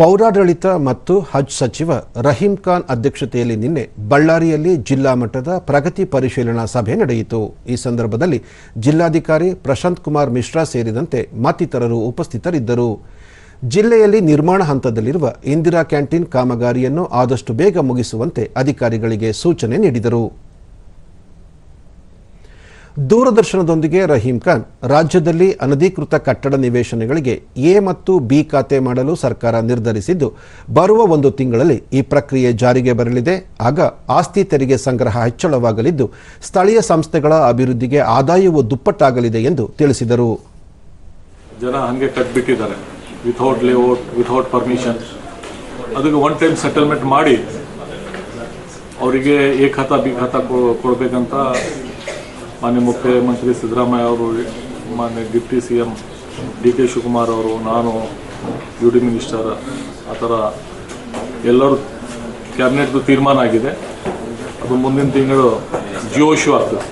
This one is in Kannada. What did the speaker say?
ಪೌರಾಡಳಿತ ಮತ್ತು ಹಜ್ ಸಚಿವ ರಹೀಂ ಖಾನ್ ಅಧ್ಯಕ್ಷತೆಯಲ್ಲಿ ನಿನ್ನೆ ಬಳ್ಳಾರಿಯಲ್ಲಿ ಜಿಲ್ಲಾ ಮಟ್ಟದ ಪ್ರಗತಿ ಪರಿಶೀಲನಾ ಸಭೆ ನಡೆಯಿತು. ಈ ಸಂದರ್ಭದಲ್ಲಿ ಜಿಲ್ಲಾಧಿಕಾರಿ ಪ್ರಶಾಂತ್ ಕುಮಾರ್ ಮಿಶ್ರಾ ಸೇರಿದಂತೆ ಮತ್ತಿತರರು ಉಪಸ್ಥಿತರಿದ್ದರು. ಜಿಲ್ಲೆಯಲ್ಲಿ ನಿರ್ಮಾಣ ಹಂತದಲ್ಲಿರುವ ಇಂದಿರಾ ಕ್ಯಾಂಟೀನ್ ಕಾಮಗಾರಿಯನ್ನು ಆದಷ್ಟು ಬೇಗ ಮುಗಿಸುವಂತೆ ಅಧಿಕಾರಿಗಳಿಗೆ ಸೂಚನೆ ನೀಡಿದರು. ದೂರದರ್ಶನದೊಂದಿಗೆ ರಹೀಂ ಖಾನ್, ರಾಜ್ಯದಲ್ಲಿ ಅನಧಿಕೃತ ಕಟ್ಟಡ ನಿವೇಶನಗಳಿಗೆ ಎ ಮತ್ತು ಬಿ ಖಾತೆ ಮಾಡಲು ಸರ್ಕಾರ ನಿರ್ಧರಿಸಿದ್ದು, ಬರುವ ಒಂದು ತಿಂಗಳಲ್ಲಿ ಈ ಪ್ರಕ್ರಿಯೆ ಜಾರಿಗೆ ಬರಲಿದೆ. ಆಗ ಆಸ್ತಿ ತೆರಿಗೆ ಸಂಗ್ರಹ ಹೆಚ್ಚಳವಾಗಲಿದ್ದು, ಸ್ಥಳೀಯ ಸಂಸ್ಥೆಗಳ ಅಭಿವೃದ್ಧಿಗೆ ಆದಾಯವು ದುಪ್ಪಟ್ಟಾಗಲಿದೆ ಎಂದು ತಿಳಿಸಿದರು. ಜನ ಹಂಗೆ ಕಟ್ಬಿಟ್ಟಿದ್ದಾರೆ ವಿಥೌಟ್ ಲೇಔಟ್ ವಿಥೌಟ್ ಪರ್ಮಿಷನ್ ಅದಕ್ಕೆ ಒನ್ ಟೈಮ್ ಸೆಟಲ್ಮೆಂಟ್ ಮಾಡಿ, ಅವರಿಗೆ ಎ ಖಾತಾ ಬಿ ಖಾತಾ ಕೊಡಬೇಕಂತ ಮಾನ್ಯ ಮುಖ್ಯಮಂತ್ರಿ ಸಿದ್ದರಾಮಯ್ಯ ಅವರು, ಮಾನ್ಯ deputy C M D K Shivakumar ಅವರು, ನಾನು ಯು ಡಿ ಮಿನಿಸ್ಟರ್, ಆ ಥರ ಎಲ್ಲರೂ ಕ್ಯಾಬಿನೆಟ್ದು ತೀರ್ಮಾನ ಆಗಿದೆ. ಅದು ಮುಂದಿನ ತಿಂಗಳು ಜಿಯೋ ಶೋ ಆಗ್ತದೆ.